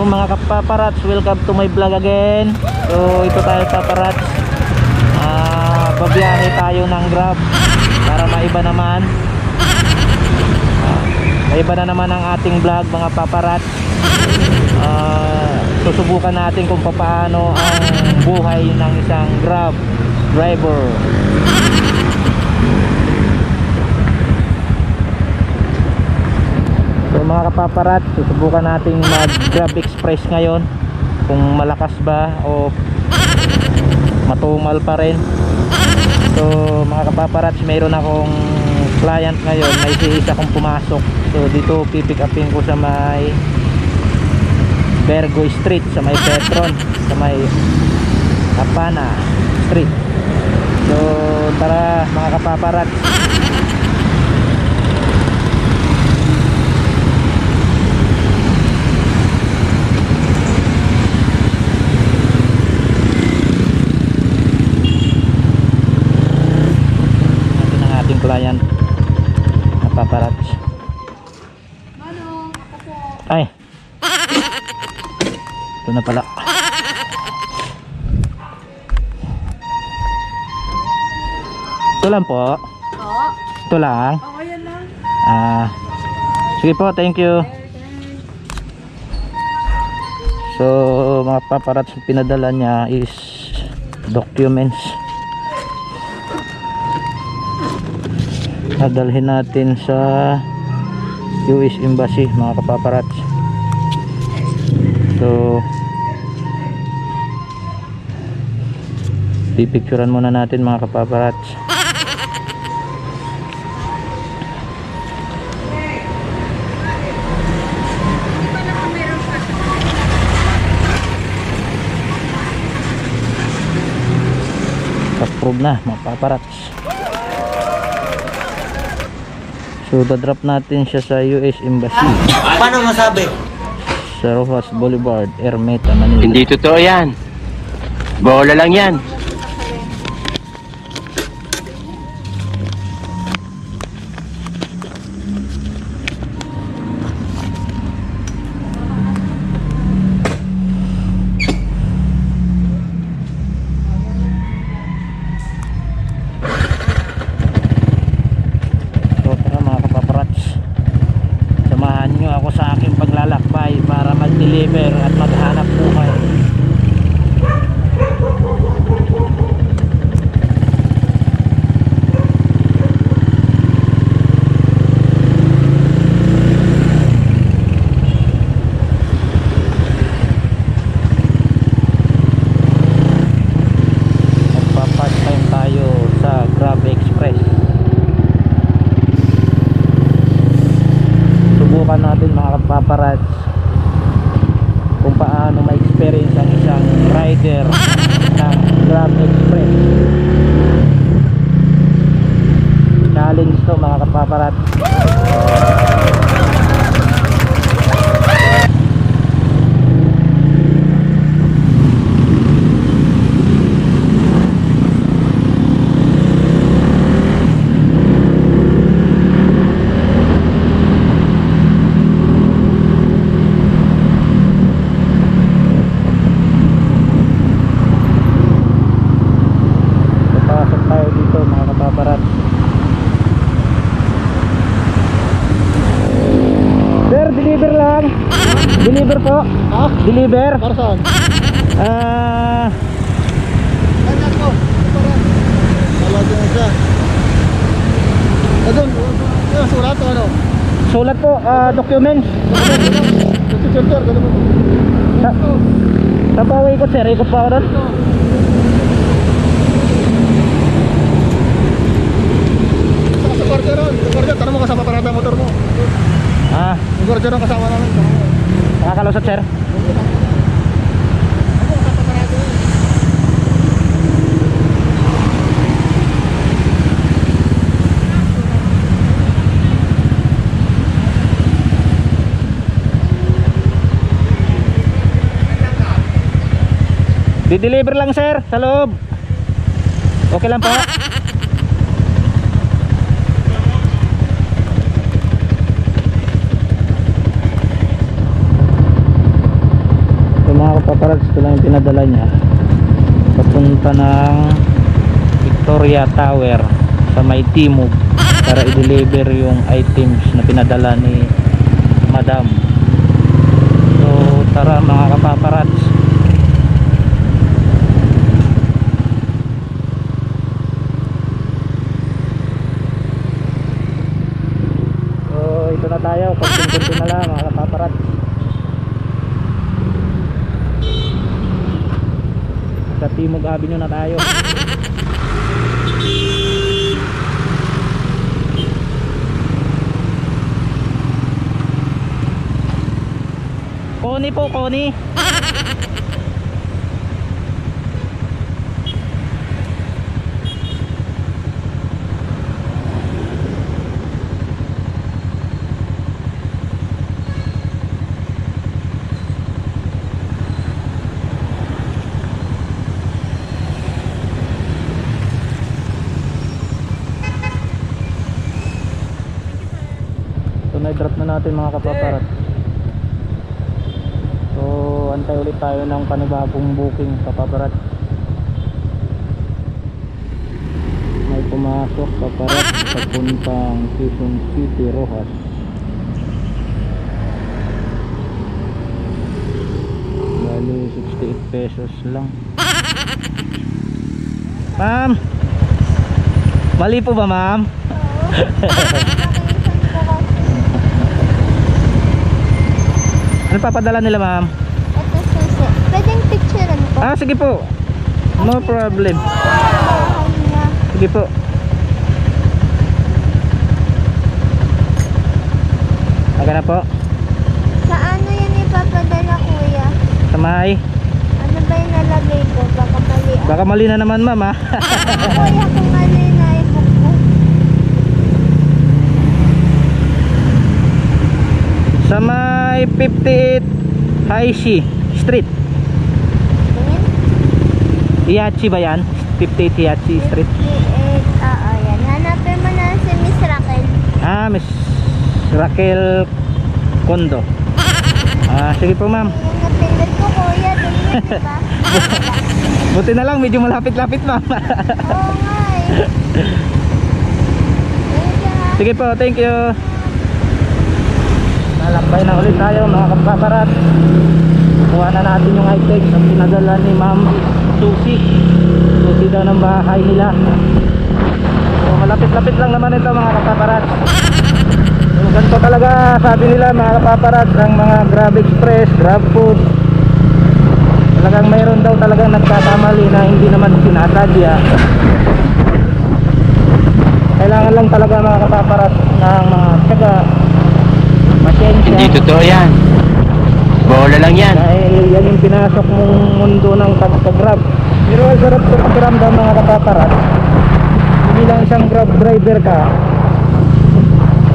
Mga kapaparats, welcome to my vlog again. So ito tayo paparats. Ah, babiyahe tayo ng Grab para maiba naman. Ah, maiba na naman ang ating vlog mga paparats. Ah, susubukan natin kung paano ang buhay ng isang Grab driver. Mga kapaparat, susubukan nating mag Grab Express ngayon kung malakas ba o matumal pa rin. So mga kapaparat, mayroon akong client ngayon, may isa akong pumasok. So dito pipick upin ko sa may Bergo Street, sa may Petron, sa may Apana Street. So tara mga kapaparat, natin ang ating client napaparats Manong, ako po. ay ito na pala. Ito lang po. Po? ito lang. Oo, yan lang. ah. Sige po thank you. So mga paparats pinadala niya is documents. Nadalhin natin sa US Embassy mga kapaparats so pipicturan muna natin mga kapaparats approve na mga paparats so dadrop natin siya sa US Embassy Paano masabi? sa Rojas Boulevard Ermita Manila Hindi totoo yan. Bola lang yan. Para mag-deliver at maghanap buhay Magpa-part time tayo sa Grab Express subukan natin mga kapaparats kung paano ma-experience ang isang rider ng Grab Express. Challenge to mga kapaparats papasok tayo dito mga kapaparats Sir, deliver lang Deliver po Ha? Deliver Para saan? Ah, Ganyan. Para. Wala din siya. Adun, surat o ano? sulat po, ah, documents center, ganun mo. Sa, sa pa ikot sir, ikot pa ako doon sa kwarto ron. Sa kwarto, tanong mo kasama parada motor mo. Ah, kwarto ron kasama nakakalusot sir Di-deliver lang sir sa loob. Okay lang po. yung pinadala niya. Papunta ng Victoria Tower sa may Timog para i-deliver yung items na pinadala ni Madam. So tara mga kapaparazzi So ito na tayo, konti-konti na lang mga kapaparat. Sa Timog Avenue na tayo. Koni po, Koni. Na-drop na natin mga kapaparat. So antay ulit tayo ng panibagong booking kapaparat. May pumasok kaparat papuntang Quezon City, Rojas. Bali 68 pesos lang. Ma'am! Mali po ba ma'am? Ano papadala nila ma'am? Ito susi. Pwedeng picturean ko. Ah, sige po. No problem. Na. Sige po. Aga na po. Sa ano yan ipapadala kuya? Sa may. Ano ba yung nalagay ko? Baka mali. ah. Baka mali na naman ma'am ah. kuya kung naibok ko. Sa may 58 Haishi Street. Tingin? Hiyachi ba yan? 58 Hiyachi Street. 58. Oo, yan. Hanapin mo na si Miss Raquel. Ah, Miss Raquel Kondo. Ah, sige po ma'am. Yung napindot ko kuya. Doon yun, di ba? Buti na lang, medyo malapit-lapit ma'am. Oo nga eh. Sige po, thank you. Nalakbay na ulit tayo mga kapaparat. Kuha na natin yung high-tech na pinadala ni Ma'am Susi. Susi daw ng bahay nila. So, malapit-lapit lang naman ito mga kapaparat. So, ganito talaga sabi nila mga kapaparat ang mga Grab Express, Grab Food. Talagang mayroon daw talagang nagkakamali na hindi naman sinasadya kailangan lang talaga mga kapaparat ng mga tsaga pasensya. Hindi totoo yan. Bola lang yan. dahil yan yung pinasok mong mundo ng pagka-grab pero ang sarap sa pakiramdam mga kapaparat hindi lang isang grab driver ka.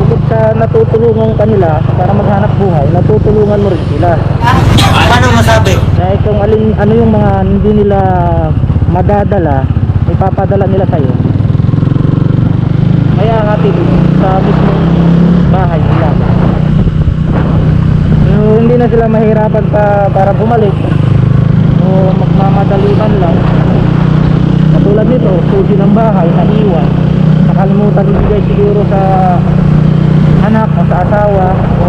Bukod sa natutulungan kanila para maghanap buhay natutulungan mo rin sila. Paano masabi? dahil kung alin, ano yung mga hindi nila madadala ipapadala nila sa'yo. Kaya atin sa mismong bahay nila so, hindi na sila mahirapan pa para bumalik. O magmamadali man lang. Katulad nito susi ng bahay naiwan. Nakalimutan ibigay siguro sa anak o sa asawa o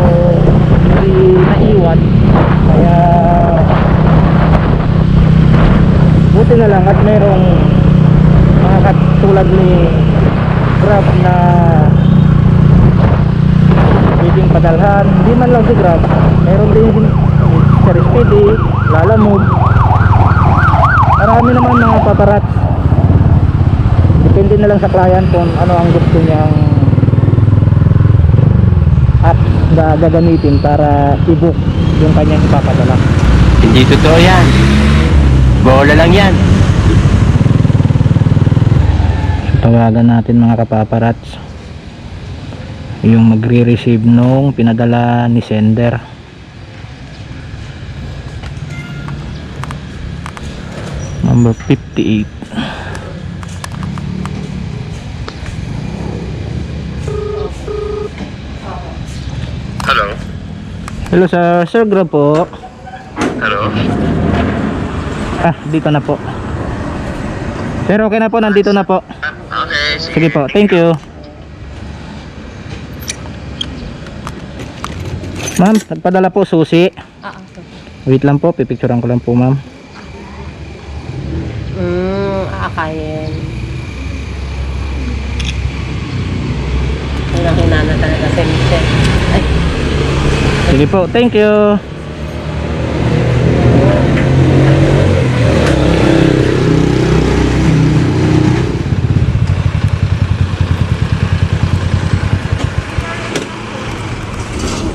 hindi naiwan. Kaya buti na lang at mayroong mga katulad ni Grab na pwedeng padalhan hindi man lang si Grab mayroon din si Sir Speedy Lalamove marami naman mga paparats depende na lang sa client kung ano ang gusto niyang apps na gagamitin para i-book yung kanyang ipapadala. Hindi totoo yan. Bola lang yan. tawagan natin mga kapaparats yung magre-receive nung pinadala ni sender number 58 Hello. hello sir sir grab po Hello. Ah, dito na po. Sir, okay na po. Nandito na po. Okay, Sige po. Thank you. Ma'am, nagpadala po susi. Ah, Wait lang po. Pipicturean ko lang po, ma'am. Mm, akayin. Hinang-hina na talaga si Michelle. Ay, Sige po. Thank you.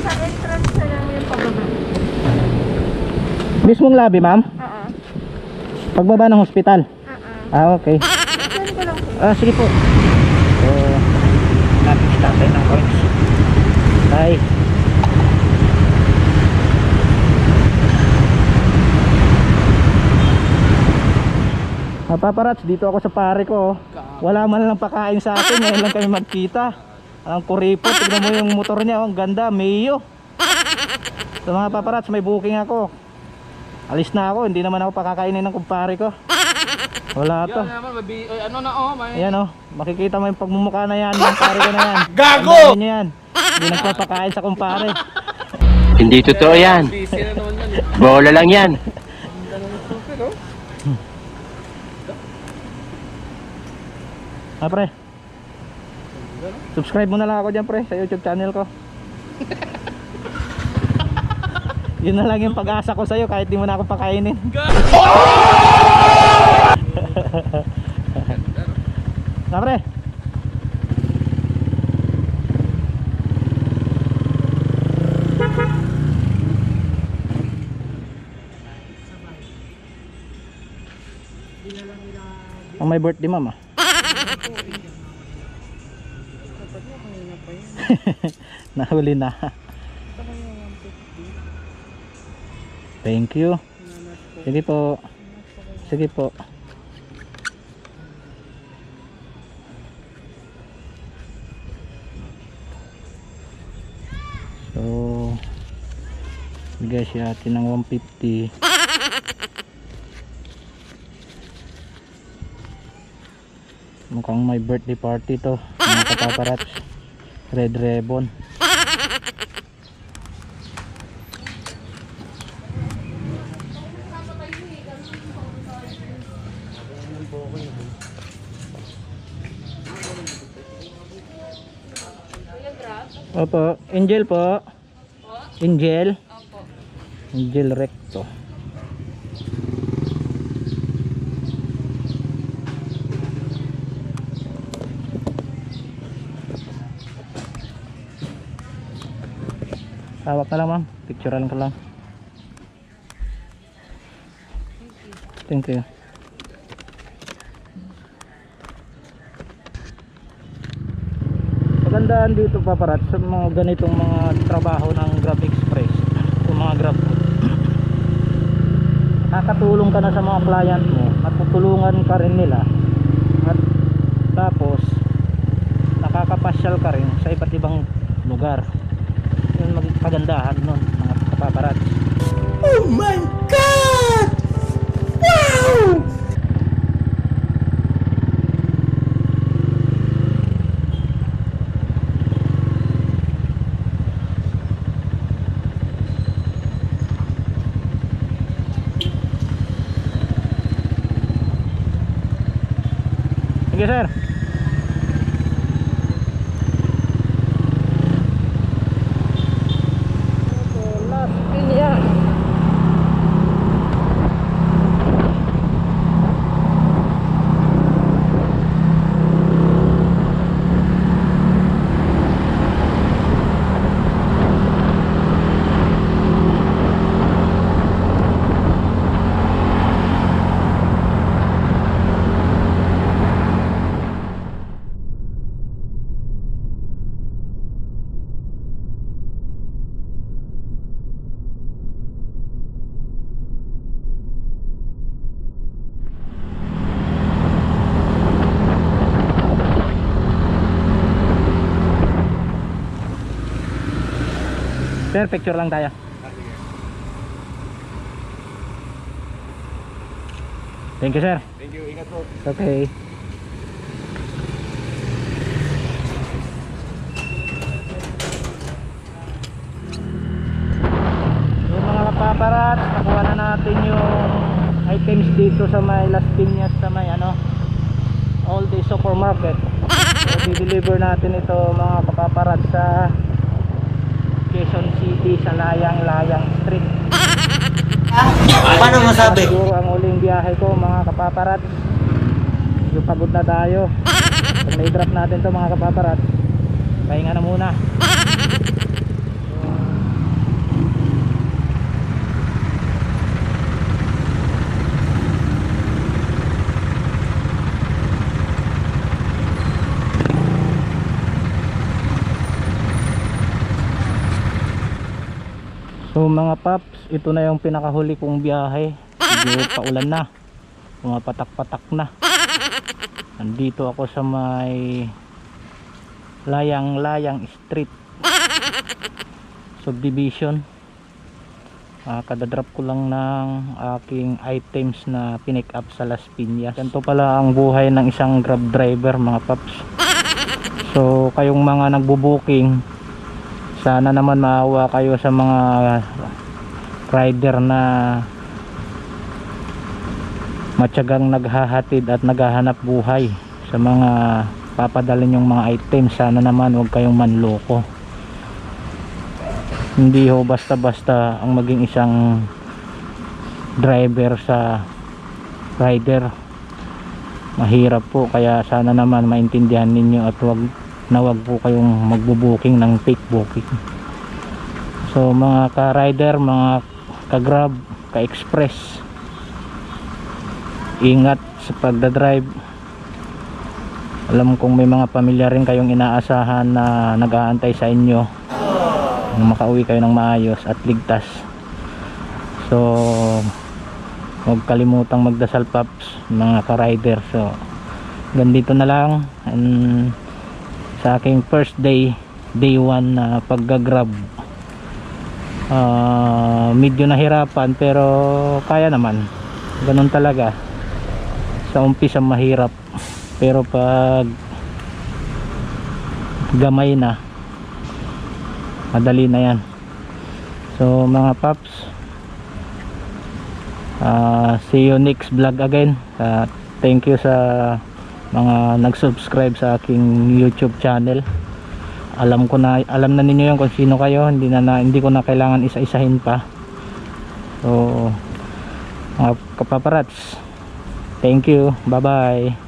Sa entrance na lang yung pababa. Mismong lobby, ma'am? Oo. Pagbaba ng hospital. Oo. Ah, okay. Saan ko lang po? Ah, sige po. So, natin si tatay ng coins. Bye. Mapaparats, dito ako sa pare ko. oh. Wala man lang pakain sa akin, ngayon lang kami magkita. Ang kuripot, tignan mo yung motor niya, oh, ang ganda, Mio. So mga paparats, may booking ako. Alis na ako, hindi naman ako pakakainin ng kumpare ko. Wala to. ano na oh, may... Ayan oh, makikita mo yung pagmumukha na yan, yung pare ko na yan. Gago! Niyo yan. Hindi nagpapakain sa kumpare. Hindi totoo yan. Yan. Bola lang yan. Ah pre. Subscribe mo na lang ako dyan pre sa YouTube channel ko. Yun na lang yung pag-asa ko sa'yo kahit di mo na ako pakainin. Ah pre. Ang may birthday mama. Nahuli na. Thank you. Sige po. Sige po. So, bigay siya atin ng 150. Mukhang may birthday party to. Mga kapaparats. Red ribbon. Opo, Angel po. Angel. Angel Recto. Hawak na lang ma'am. Picturean ko lang. Thank you. Magandaan dito paparat? Sa mga ganitong mga trabaho ng Grab Express. Yung mga Grab food. Ka na sa mga client mo. At tutulungan ka rin nila. At tapos nakakapasyal ka rin sa iba't ibang lugar. Yun maging kagandahan nun mga kapaparat. Sige sir Las Piñas Sir, picture lang tayo. Thank you, sir. Thank you. Ingat po. Okay. Yung mga kapaparat, nakuha na natin yung items dito sa may Las Piñas sa may ano all day supermarket. So, deliver natin ito mga kapaparat sa Quezon City sa Layang-Layang Street. Paano masabi? Siguro ang uling biyahe ko mga kapaparat. Medyo pagod na tayo. Pag na-drop natin to mga kapaparat, pahinga na muna. So mga paps, ito na yung pinakahuli kong biyahe. Medyo paulan na. Pumapatak-patak na. Nandito ako sa may Layang-Layang Street. Subdivision. Ah, kadadrop ko lang ng aking items na pinick up sa Las Piñas. Ganito pala ang buhay ng isang grab driver mga paps. So kayong mga nagbo-booking, sana naman maawa kayo sa mga rider na matyagang naghahatid at naghahanap buhay sa mga papadalin yung mga items sana naman huwag kayong manloko. Hindi ho basta basta ang maging isang driver sa rider. Mahirap po kaya sana naman maintindihan ninyo at wag na wag po kayong magbo-booking ng fake booking. So mga ka-rider mga ka-grab ka-express ingat sa pagdadrive. Alam kong may mga pamilya rin kayong inaasahan na nag-aantay sa inyo na makauwi kayo ng maayos at ligtas. So huwag kalimutang magdasal paps mga ka-rider. So ganito na lang and sa aking first day day 1 na pagga-grab. Ah, medyo nahirapan pero kaya naman. Ganun talaga. Sa umpisa mahirap. Pero pag gamay na madali na yan. So mga paps ah, see you next vlog again. Ah, thank you sa mga nag-subscribe sa aking YouTube channel. Alam ko na alam na ninyo yan kung sino kayo hindi na, na hindi ko na kailangan isa-isahin pa. So mga kapaparats thank you bye bye